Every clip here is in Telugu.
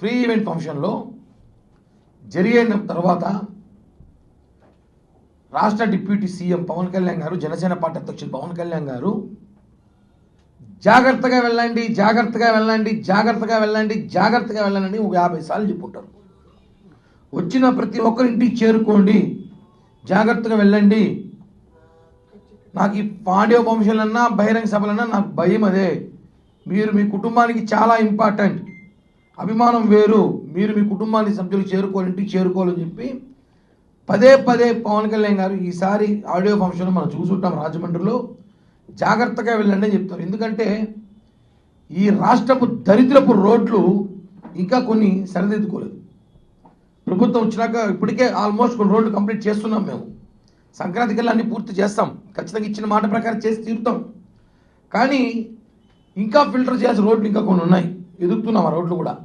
ఫ్రీ ఈవెంట్ ఫంక్షన్లో జరిగిన తర్వాత రాష్ట్ర డిప్యూటీ సీఎం పవన్ కళ్యాణ్ గారు జనసేన పార్టీ అధ్యక్షులు పవన్ కళ్యాణ్ గారు జాగ్రత్తగా వెళ్ళండి జాగ్రత్తగా వెళ్ళండి జాగ్రత్తగా వెళ్ళండి జాగ్రత్తగా వెళ్ళండి ఒక యాభై సార్లు చెప్పుంటారు. వచ్చిన ప్రతి ఒక్కరింటికి చేరుకోండి జాగ్రత్తగా వెళ్ళండి. నాకు ఈ పాండ్యో ఫంక్షన్లన్నా బహిరంగ సభలన్నా నాకు భయం అదే. మీరు మీ కుటుంబానికి చాలా ఇంపార్టెంట్. అభిమానం వేరు. మీరు మీ కుటుంబాన్ని సభ్యులు చేరుకోవాలి ఇంటికి చేరుకోవాలని చెప్పి పదే పదే పవన్ కళ్యాణ్ గారు ఈసారి ఆడియో ఫంక్షన్ మనం చూసుంటాం రాజమండ్రిలో. జాగ్రత్తగా వెళ్ళండి అని చెప్తారు. ఎందుకంటే ఈ రాష్ట్రపు దరిద్రపు రోడ్లు ఇంకా కొన్ని సరిదిద్దుకోలేదు. ప్రభుత్వం వచ్చినాక ఇప్పటికే ఆల్మోస్ట్ కొన్ని రోడ్లు కంప్లీట్ చేస్తున్నాం మేము. సంక్రాంతి కల్లా అన్ని పూర్తి చేస్తాం. ఖచ్చితంగా ఇచ్చిన మాట ప్రకారం చేసి తీరుతాం. కానీ ఇంకా ఫిల్టర్ చేసే రోడ్లు ఇంకా కొన్ని ఉన్నాయి. ఎదుగుతున్నాం ఆ రోడ్లు కూడా.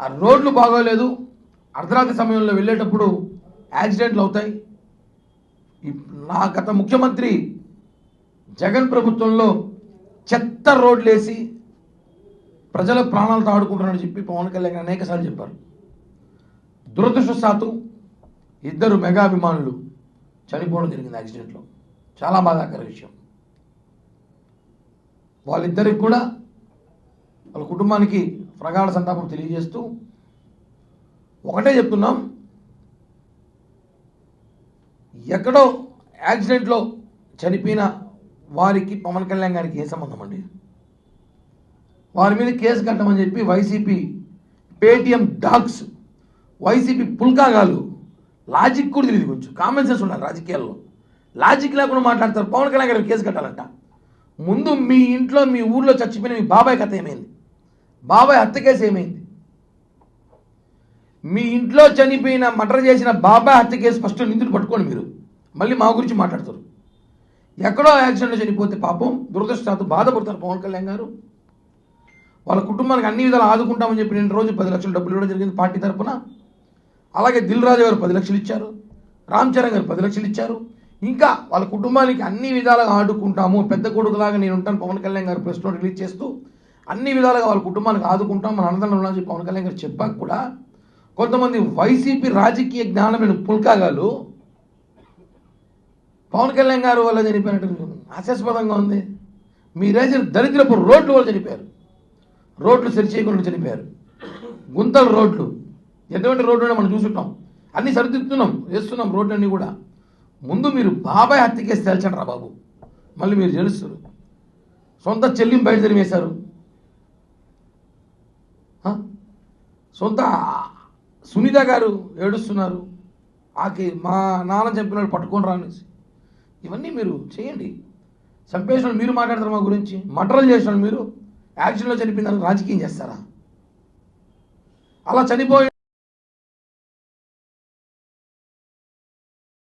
ఆ రోడ్లు బాగోలేదు. అర్ధరాత్రి సమయంలో వెళ్ళేటప్పుడు యాక్సిడెంట్లు అవుతాయి. నా గత ముఖ్యమంత్రి జగన్ ప్రభుత్వంలో చెత్త రోడ్లు వేసి ప్రజల ప్రాణాలతో ఆడుకుంటున్నారని చెప్పి పవన్ కళ్యాణ్ గారు అనేకసార్లు చెప్పారు. దురదృష్టవశాత్తు ఇద్దరు మెగా అభిమానులు చనిపోవడం జరిగింది యాక్సిడెంట్లో. చాలా బాధాకర విషయం. వాళ్ళిద్దరికి కూడా వాళ్ళ కుటుంబానికి ప్రగాఢ సంతాపం తెలియజేస్తూ ఒకటే చెప్తున్నాం. ఎక్కడో యాక్సిడెంట్లో చనిపోయిన వారికి పవన్ కళ్యాణ్ గారికి ఏ సంబంధం అండి? వారి మీద కేసు కట్టమని చెప్పి వైసీపీ పేటిఎం డాగ్స్ వైసీపీ పుల్కాగాలు లాజిక్ కూడా తెలియదు కొంచెం. కామన్ సెన్స్ ఉండాలి రాజకీయాల్లో. లాజిక్ లేకుండా మాట్లాడతారు. పవన్ కళ్యాణ్ గారికి కేసు కట్టాలంట. ముందు మీ ఇంట్లో మీ ఊర్లో చచ్చిపోయిన మీ బాబాయ్ కథ ఏమైంది? బాబాయ్ హత్య కేసు ఏమైంది? మీ ఇంట్లో చనిపోయిన మర్డర్ చేసిన బాబాయ్ హత్య కేసు ఫస్ట్ నిందులు పట్టుకోండి మీరు. మళ్ళీ మా గురించి మాట్లాడతారు. ఎక్కడో యాక్సిడెంట్లో చనిపోతే పాపం దురదృష్టాత్తు బాధపడతారు పవన్ కళ్యాణ్ గారు. వాళ్ళ కుటుంబానికి అన్ని విధాలు ఆదుకుంటామని చెప్పి నేను రోజు పది లక్షలు డబ్బులు ఇవ్వడం జరిగింది పార్టీ తరఫున అలాగే దిల్ రాజు గారు పది లక్షలు ఇచ్చారు. రామ్ చరణ్ గారు పది లక్షలు ఇచ్చారు. ఇంకా వాళ్ళ కుటుంబానికి అన్ని విధాలుగా ఆడుకుంటాము పెద్ద కొడుకులాగా నేను ఉంటాను. పవన్ కళ్యాణ్ గారు ప్రెస్ నోట్ రిలీజ్ చేస్తూ అన్ని విధాలుగా వాళ్ళ కుటుంబానికి ఆదుకుంటాం మన అన్నదండలు అని చెప్పి పవన్ కళ్యాణ్ గారు చెప్పాక కూడా కొంతమంది వైసీపీ రాజకీయ జ్ఞానమైన పుల్కాగాలు పవన్ కళ్యాణ్ గారు వల్ల చనిపోయినట్టు హాస్యాస్పదంగా ఉంది. మీరేసిన దరిద్రపు రోడ్లు వాళ్ళు చనిపోయారు. రోడ్లు సరి చేయకుండా చనిపోయారు. గుంతల రోడ్లు. ఎటువంటి రోడ్లు మనం చూసుంటాం అన్నీ సరిదిద్దుతున్నాం వేస్తున్నాం రోడ్లన్నీ కూడా. ముందు మీరు బాబాయ్ హత్య కేసు తేల్చండి రా బాబు. మళ్ళీ మీరు తెలుస్తారు సొంత చెల్లిని బయట తరిమేశారు ఆ? సొంత సునీత గారు ఏడుస్తున్నారు. ఆకి మా నాన్న చంపినాడు పట్టుకొని రానేసి ఇవన్నీ మీరు చేయండి. చంపేసిన మీరు మాట్లాడతారు మా గురించి. మటరలు చేసిన మీరు. యాక్సిడెంట్లో చనిపోయిన రాజకీయం చేస్తారా? అలా చనిపోయి